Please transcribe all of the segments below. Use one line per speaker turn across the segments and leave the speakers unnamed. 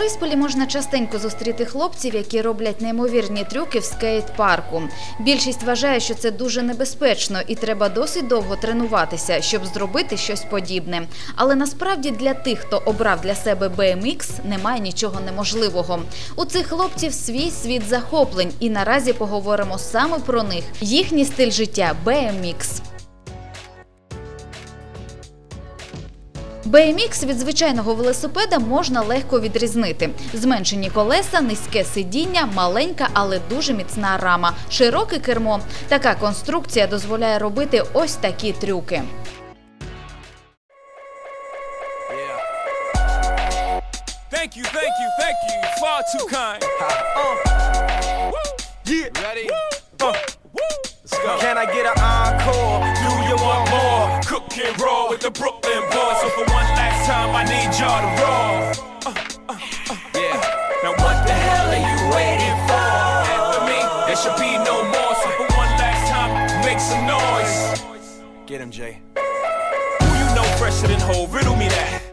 Борисполі можна частенько зустріти хлопців, які роблять неймовірні трюки в скейт-парку. Більшість вважає, що це дуже небезпечно і треба досить довго тренуватися, щоб зробити щось подібне. Але насправді для тих, хто обрав для себе BMX, немає нічого неможливого. У цих хлопців свій світ захоплень, і наразі поговоримо саме про них. Їхній стиль життя BMX. BMX від звичайного велосипеда можна легко відрізнити. Зменшені колеса, низьке сидіння, маленька, але дуже міцна рама, широке кермо. Така конструкція дозволяє робити ось такі трюки.
Thank you, thank you, thank you. Far too kind. Yeah. Ready? Uh. Let's go. Can I get an encore? Do you want Cook roll with the Brooklyn boys. So for one last time, I need y'all to roll. Uh, uh, uh. Yeah. Now what the hell are you waiting for? After me, there should be no more. So for one last time, make some noise. Get him, Jay. Who you know fresher than whole? Riddle me that.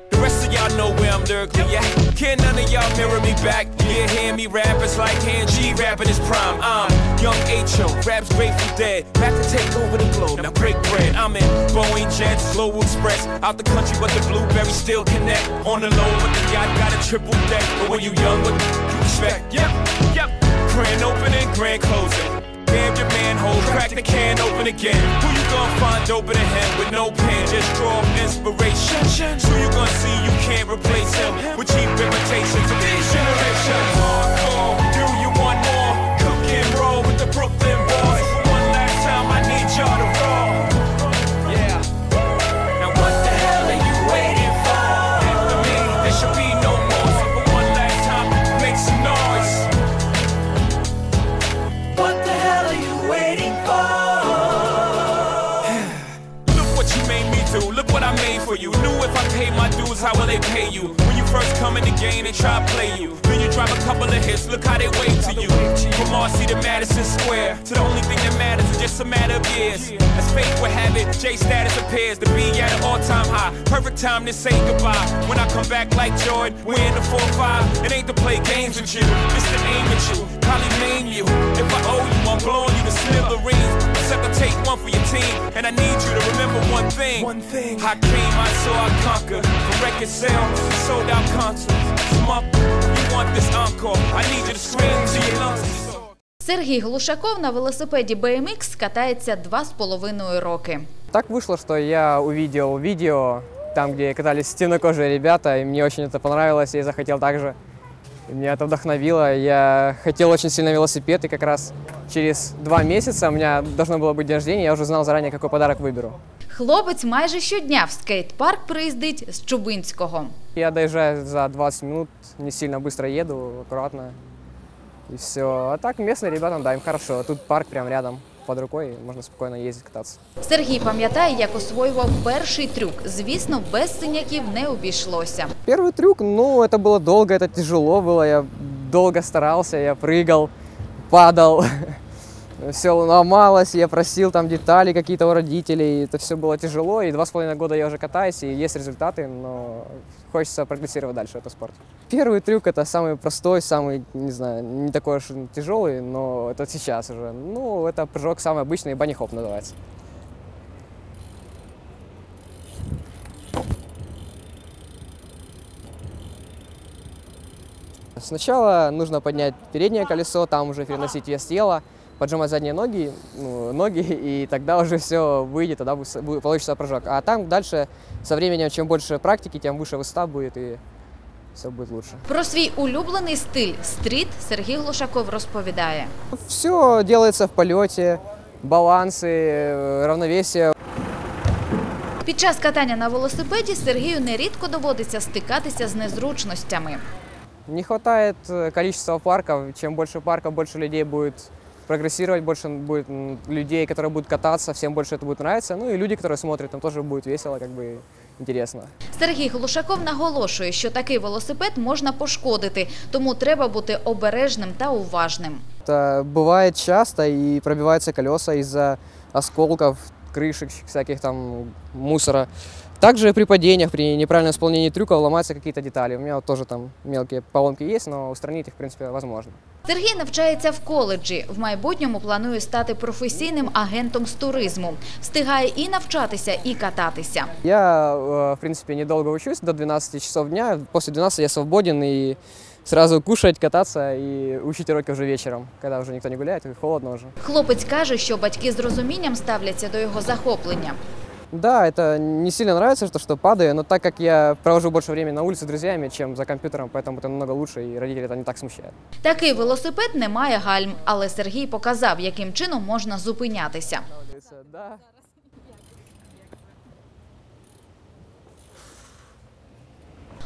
Of y'all know where I'm lyrically at. Can none of y'all mirror me back? Yeah, hear me rap, it's like hand G rapping his prime. I'm young H.O., raps Grateful Dead. Back to take over the globe, now break bread. I'm in Boeing Jets, Global Express. Out the country, but the blueberries still connect. On the low, but the yacht got a triple deck. But when you young, what you expect? Yep, yep. Grand opening, grand closing. Damn your manhole, crack the can open again. Who you gonna find open a him with no pen? Just draw inspiration. Who you gonna see you can't replace him with cheap imitations of these generations? For you. Knew if I paid my dues, how will they pay you? When you first come in the game, they try to play you. Then you drive a couple of hits. Look how they wave to you. From Marcy to Madison Square, to the only thing that matters is just a matter of years. As fate would have it, J status appears to be at an all-time high. Perfect time to say goodbye. When I come back like Jordan, we're in the 4-5. It ain't to play games with you, it's to aim at you. Probably name you. If I owe you, I'm blowing you to smithereens. Except I take one for your team, and I need you to remember one thing. One thing. I came, I saw, I conquer. From record sales, sold out concerts. Smup, you want this encore? I need you to scream to your lungs.
Сергій Глушаков на велосипеді BMX катається два з половиною роки.
Так вышло, что я увидел видео, там, где катались темнокожие ребята, и мне очень это понравилось, я захотел также. И меня это вдохновило. Я хотел очень сильно велосипед, и как раз через два месяца у меня должно было быть день рождения, я уже знал заранее, какой подарок выберу.
Хлопець майже щодня в скейт-парк приїздить з Чубинського.
Я доезжаю за 20 минут, не сильно быстро еду, аккуратно, и все. А так местные ребята, да, им хорошо. Тут парк прям рядом, под рукой, можно спокойно ездить, кататься.
Сергій пам'ятає, як освоював перший трюк. Звісно, без синяків не обійшлося.
Первый трюк, ну, это было долго, это тяжело было, я долго старался, я прыгал, падал, все ломалось, я просил там детали какие-то у родителей, это все было тяжело, и два с половиной года я уже катаюсь, и есть результаты, но хочется прогрессировать дальше, это спорт. Первый трюк это самый простой, самый, не знаю, не такой уж тяжелый, но это сейчас уже. Ну, это прыжок самый обычный, банни-хоп называется. Сначала нужно поднять переднее колесо, там уже переносить вес тела, поджимать задние ноги, ну, ноги, и тогда уже все выйдет, тогда будет- будет- получится прыжок. А там дальше, со временем, чем больше практики, тем выше высота будет, и все будет лучше.
Про свій улюблений стиль стріт Сергій Глушаков розповідає.
Все делается в полете, балансы, э, равновесие.
Під час катання на велосипеді Сергію нерідко доводиться стикатися з незручностями.
Не хватает э, количества парков. Чем больше парков, больше людей будет прогрессировать, больше будет м, людей, которые будут кататься, всем больше это будет нравиться. Ну и люди, которые смотрят, там тоже будет весело, как бы интересно.
Сергій Глушаков наголошує, що такий велосипед можна пошкодити, тому треба бути обережним та уважним.
Это бывает часто и пробиваются колеса из-за осколков, крышек, всяких там мусора. Также при падениях, при неправильном исполнении трюков ломаются какие-то детали. У меня вот тоже там мелкие поломки есть, но устранить их, в принципе, возможно.
Сергій навчається в коледжі. В майбутньому планує стати професійним агентом з туризму. Встигає і навчатися, і кататися.
Я, э, в принципе, недолго учусь, до 12 часов дня. После 12 я свободен и сразу кушать, кататься и учить уроки уже вечером, когда уже никто не гуляет и холодно уже.
Хлопець каже, що батьки з розумінням ставляться до його захоплення.
Да, это не сильно нравится, то, что падаю, но так как я провожу больше времени на улице с друзьями, чем за компьютером, поэтому это намного лучше, и родители это не так смущает.
Такий велосипед не має гальм, але Сергій показав, яким чином можна зупинятися.
Да.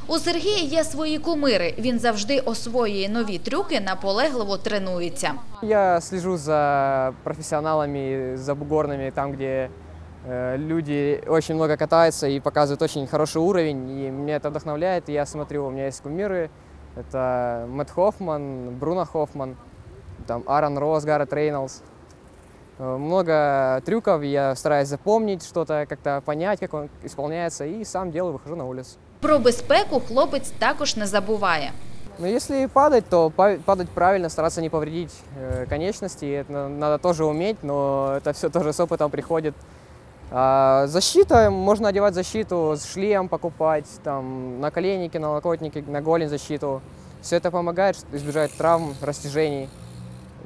У Сергія є свої кумири. Він завжди освоює нові трюки, наполегливо тренується.
Я слежу за профессионалами, за бугорными, там, где э, люди очень много катаются и показывают очень хороший уровень, и меня это вдохновляет. И я смотрю, у меня есть кумиры, это Мэтт Хоффман, Бруно Хоффман, там Аарон Росс, Гаррет Рейнольдс. Э, Много трюков, я стараюсь запомнить что-то, как-то понять, как он исполняется, и сам делаю, выхожу на улицу.
Про безпеку хлопець також не забуває.
Но если падать, то па- падать правильно, стараться не повредить э, конечности. Это надо тоже уметь, но это все тоже с опытом приходит. А, защита, можно одевать защиту, шлем покупать, там, наколенники, налокотники, на голень защиту. Все это помогает избежать травм, растяжений.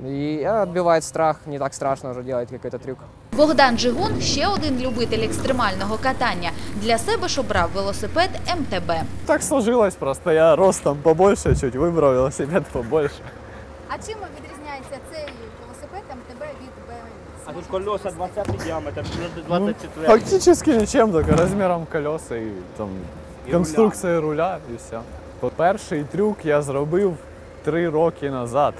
И отбивает страх, не так страшно уже делать какой-то трюк.
Богдан Джигун ще один любитель екстремального катання. Для себе ж обрав велосипед МТБ.
Так сложилось просто. Я ростом побольше чуть, выбрал велосипед побольше.
А чим відрізняється цей велосипед МТБ від BMW?
А тут колеса 20 діаметр,
Ну,
24.
Фактически ничем, только размером колеса і там
І
конструкції руля і все. Перший трюк я зробив три роки назад.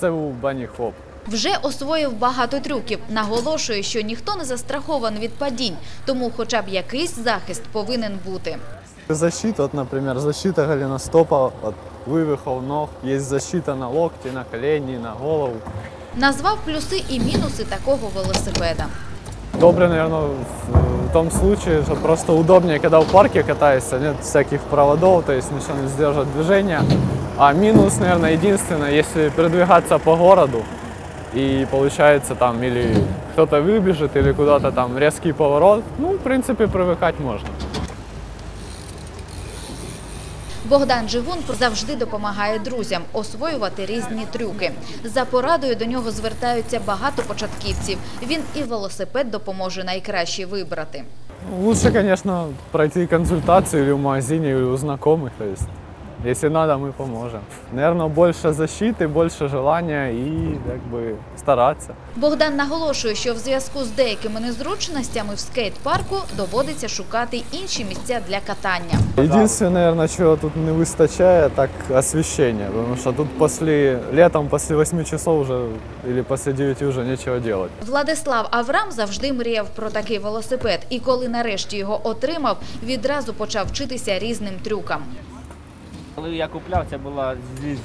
Це був бані хоп.
Вже освоїв багато трюків. Наголошує, що ніхто не застрахований від падінь, тому хоча б якийсь захист повинен бути.
Защита, вот, например, защита голеностопа от вывихов ног. Есть защита на локти, на колени, на голову.
Назвав плюси і мінуси такого велосипеда.
Добре, наверное, в, том случае, что просто удобнее, когда в парке катаешься, нет всяких проводов, то есть не сдерживает движение. А минус, наверное, единственное, если передвигаться по городу, и получается там или кто-то выбежит, или куда-то там резкий поворот, ну, в принципе, привыкать можно.
Богдан Джигун завжди допомагає друзям освоювати різні трюки. За порадою до нього звертаються багато початківців. Він і велосипед допоможе найкраще вибрати.
Лучше, звісно, пройти консультацію в магазині, у знайомих. если надо, мы поможем. Наверное, больше защиты, больше желания и, как бы, стараться.
Богдан наголошує, що в зв'язку з деякими незручностями в скейт-парку доводиться шукати інші місця для катання.
Единственное, наверное, чего тут не выстачает, так освещение, потому что тут после, летом после 8 часов уже или после 9 уже нечего делать.
Владислав Аврам завжди мріяв про такий велосипед, і коли нарешті його отримав, відразу почав вчитися різним трюкам.
Коли я купляв, це була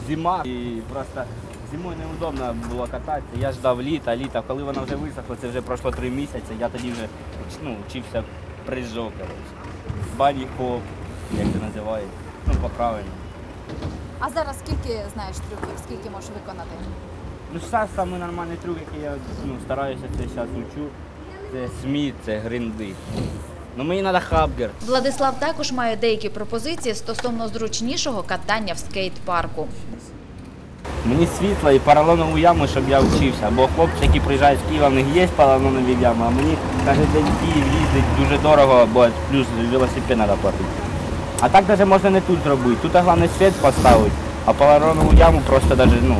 зима і просто зимою неудобно було кататися. Я ждав літа, літа. Коли вона вже висохла, це вже пройшло три місяці, я тоді вже ну, вчився прижов, коротше. Бані хоп, як це називається. Ну, по-правильному.
А зараз скільки знаєш трюків, скільки можеш виконати?
Ну, зараз самий нормальний трюк, який я ну, стараюся це зараз учу, це сміт, це гринди. Ну мені треба хабгер.
Владислав також має деякі пропозиції стосовно зручнішого катання в скейт-парку.
Мені світло і поролонову яму, щоб я вчився. Бо хлопці, які приїжджають з Києва, в них є поролонові ями, а мені кожен день в Київ їздить дуже дорого, бо плюс велосипед треба платити. А так навіть можна не тут зробити. Тут головне світ поставити, а поролонову яму просто даже, ну.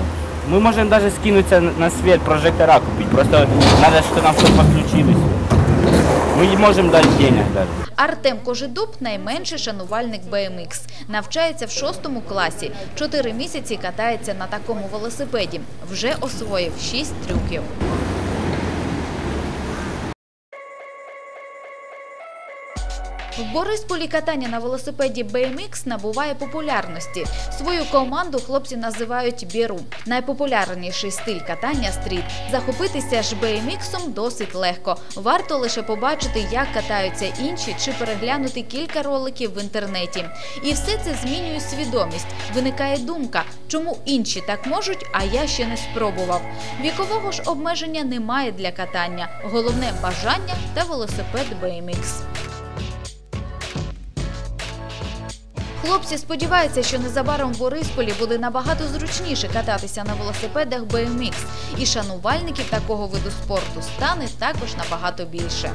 Ми можемо навіть скинутися на світ, прожектора купити. Просто треба, щоб нам все підключилось. Ми можемо дати денег навіть.
Артем Кожедуб – найменший шанувальник BMX. Навчається в шостому класі. Чотири місяці катається на такому велосипеді. Вже освоїв шість трюків. В Борисполі катання на велосипеді BMX набуває популярності. Свою команду хлопці називають Біру. Найпопулярніший стиль катання стріт. Захопитися ж BMX-ом досить легко. Варто лише побачити, як катаються інші, чи переглянути кілька роликів в інтернеті. І все це змінює свідомість. Виникає думка, чому інші так можуть, а я ще не спробував. Вікового ж обмеження немає для катання. Головне бажання та велосипед BMX. Хлопці сподіваються, що незабаром в Борисполі буде набагато зручніше кататися на велосипедах BMX, і шанувальників такого виду спорту стане також набагато більше.